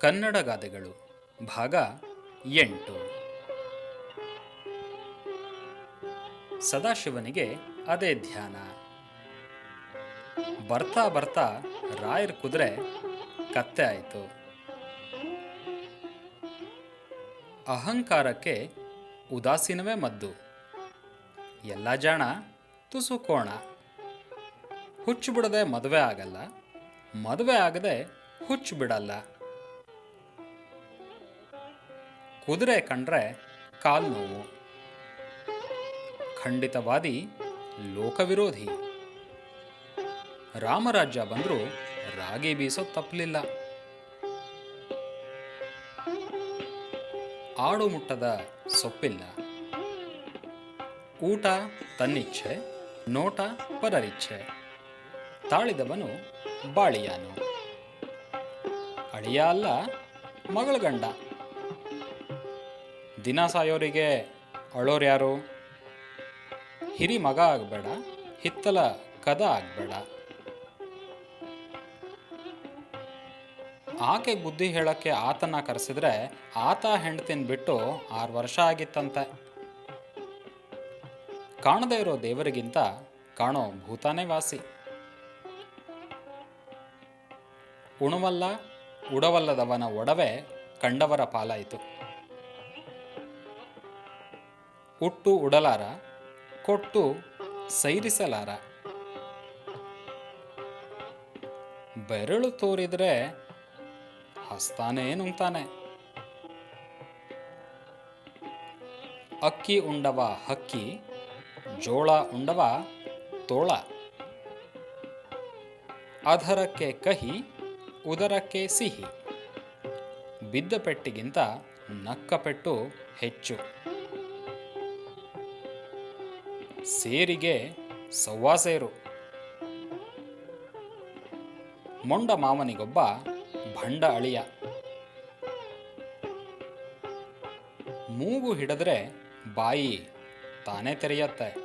ಕನ್ನಡ ಗಾದೆಗಳು, ಭಾಗ ಎಂಟು. ಸದಾಶಿವನಿಗೆ ಅದೇ ಧ್ಯಾನ. ಬರ್ತಾ ಬರ್ತಾ ರಾಯರ್ ಕುದುರೆ ಕತ್ತೆ ಆಯಿತು. ಅಹಂಕಾರಕ್ಕೆ ಉದಾಸೀನವೇ ಮದ್ದು. ಎಲ್ಲ ಜಾಣ ತುಸು ಕೋಣ. ಹುಚ್ಚು ಬಿಡದೆ ಮದುವೆ ಆಗಲ್ಲ, ಮದುವೆ ಆಗದೆ ಹುಚ್ಚು ಬಿಡಲ್ಲ. ಕುದುರೆ ಕಂಡ್ರೆ ಕಾಲು ನೋವು. ಖಂಡಿತವಾದಿ ಲೋಕವಿರೋಧಿ. ರಾಮರಾಜ್ಯ ಬಂದರೂ ರಾಗಿ ಬೀಸೋ ತಪ್ಪಲಿಲ್ಲ ಆಡು ಮುಟ್ಟದ ಸೊಪ್ಪಿಲ್ಲ. ಊಟ ತನ್ನಿಚ್ಛೆ, ನೋಟ ಪರರಿಚ್ಛೆ. ತಾಳಿದವನು ಬಾಳಿಯಾನು. ಅಳಿಯ ಅಲ್ಲ ಮಗಳ ಗಂಡ. ದಿನ ಸಾಯೋರಿಗೆ ಅಳೋರ್ಯಾರು ಹಿರಿ ಮಗ ಆಗಬೇಡ, ಹಿತ್ತಲ ಕದ ಆಗಬೇಡ. ಆಕೆ ಬುದ್ಧಿ ಹೇಳಕ್ಕೆ ಆತನ ಕರೆಸಿದ್ರೆ ಆತ ಹೆಂಡತಿನ ಬಿಟ್ಟು ಆರು ವರ್ಷ ಆಗಿತ್ತಂತೆ. ಕಾಣದೇ ಇರೋ ದೇವರಿಗಿಂತ ಕಾಣೋ ಭೂತಾನೇ ವಾಸಿ. ಉಣವಲ್ಲ, ಉಡವಲ್ಲದವನ ಒಡವೆ ಕಂಡವರ ಪಾಲಾಯಿತು. ಉಟ್ಟು ಉಡಲಾರ, ಕೊಟ್ಟು ಸೈರಿಸಲಾರ. ಬೆರಳು ತೋರಿದ್ರೆ ಹಸ್ತಾನೇ ನುಂಗ್ತಾನೆ. ಅಕ್ಕಿ ಉಂಡವ ಹಕ್ಕಿ, ಜೋಳ ಉಂಡವ ತೋಳ. ಅಧರಕ್ಕೆ ಕಹಿ, ಉದರಕ್ಕೆ ಸಿಹಿ. ಬಿದ್ದ ಪೆಟ್ಟಿಗಿಂತ ನಕ್ಕ ಪೆಟ್ಟು ಹೆಚ್ಚು. ಸೇರಿಗೆ ಸವ್ವಾಸೇರು ಮೊಂಡ ಮಾವನಿಗೊಬ್ಬ ಭಂಡ ಅಳಿಯ. ಮೂಗು ಹಿಡಿದ್ರೆ ಬಾಯಿ ತಾನೇ ತೆರೆಯತ್ತೆ.